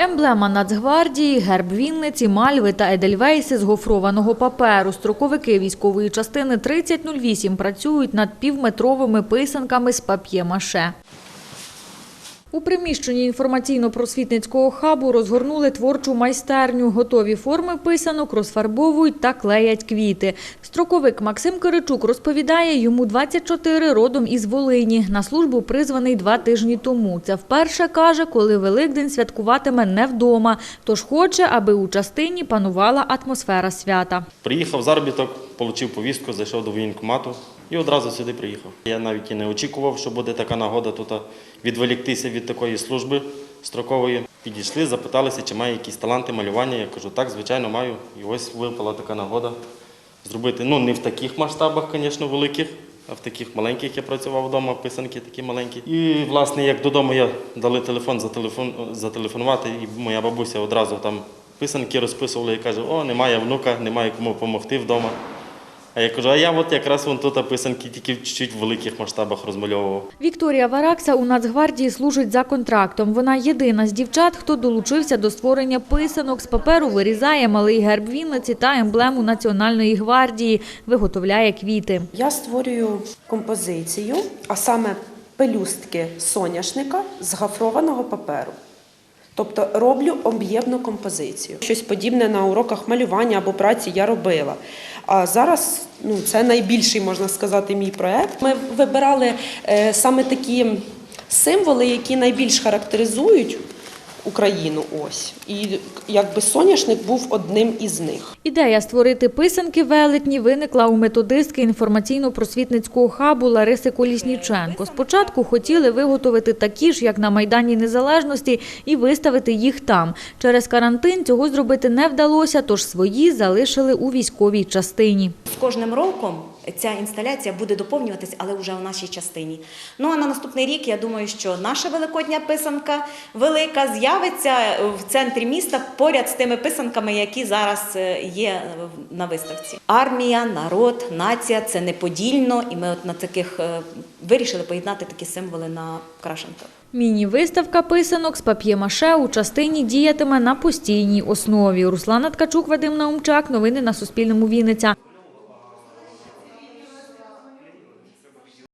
Емблема Нацгвардії, герб Вінниці, мальви та едельвейси з гофрованого паперу. Строковики військової частини 3008 працюють над півметровими писанками з пап'є-маше. У приміщенні інформаційно-просвітницького хабу розгорнули творчу майстерню. Готові форми писанок розфарбовують та клеять квіти. Строковик Максим Киричук розповідає, йому 24 родом із Волині. На службу призваний два тижні тому. Це вперше каже, коли Великдень святкуватиме не вдома. Тож хоче, аби у частині панувала атмосфера свята. Приїхав заробіток, отримав повістку, зайшов до воєнкомату і одразу сюди приїхав. Я навіть і не очікував, що буде така нагода тут відволіктися від такої служби строкової. Підійшли, запиталися, чи маю якісь таланти малювання. Я кажу, так, звичайно, маю. І ось випала така нагода зробити. Ну, не в таких масштабах, звісно, великих, а в таких маленьких я працював вдома, писанки такі маленькі. І, власне, як додому я дали телефон, зателефон, зателефонувати, і моя бабуся одразу там писанки розписувала і каже, о, немає внука, немає кому допомогти вдома. А я кажу, а я от якраз вон тут писанки тільки в чуть-чуть великих масштабах розмальовував. Вікторія Варакса у Нацгвардії служить за контрактом. Вона єдина з дівчат, хто долучився до створення писанок. З паперу вирізає малий герб Вінниці та емблему Національної гвардії, виготовляє квіти. Я створюю композицію, а саме пелюстки соняшника з гафрованого паперу. Тобто роблю об'ємну композицію. Щось подібне на уроках малювання або праці я робила. А зараз ну, це найбільший, можна сказати, мій проєкт. Ми вибирали е, саме такі символи, які найбільш характеризують Україну. Ось. І якби соняшник був одним із них. Ідея створити писанки велетні виникла у методистки інформаційно-просвітницького хабу Лариси Колісніченко. Спочатку хотіли виготовити такі ж, як на Майдані Незалежності, і виставити їх там. Через карантин цього зробити не вдалося, тож свої залишили у військовій частині. Кожним роком ця інсталяція буде доповнюватись, але вже в нашій частині. Ну а на наступний рік я думаю, що наша великодня писанка велика з'явиться в центрі міста поряд з тими писанками, які зараз е, є на виставці. Армія, народ, нація це неподільно, і ми от на таких е, вирішили поєднати такі символи на крашенках. Міні-виставка писанок з пап'є-маше у частині діятиме на постійній основі. Руслана Ткачук, Вадим Наумчак. Новини на Суспільному. Вінниця.